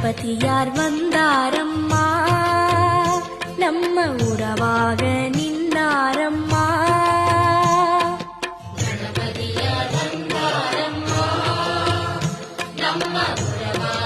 தளபதியார் வந்தாரம்மா. நம்ம உறவாக நின்னாரம்மா. தளபதியார் வந்தாரம்மா. நம்ம உறவாக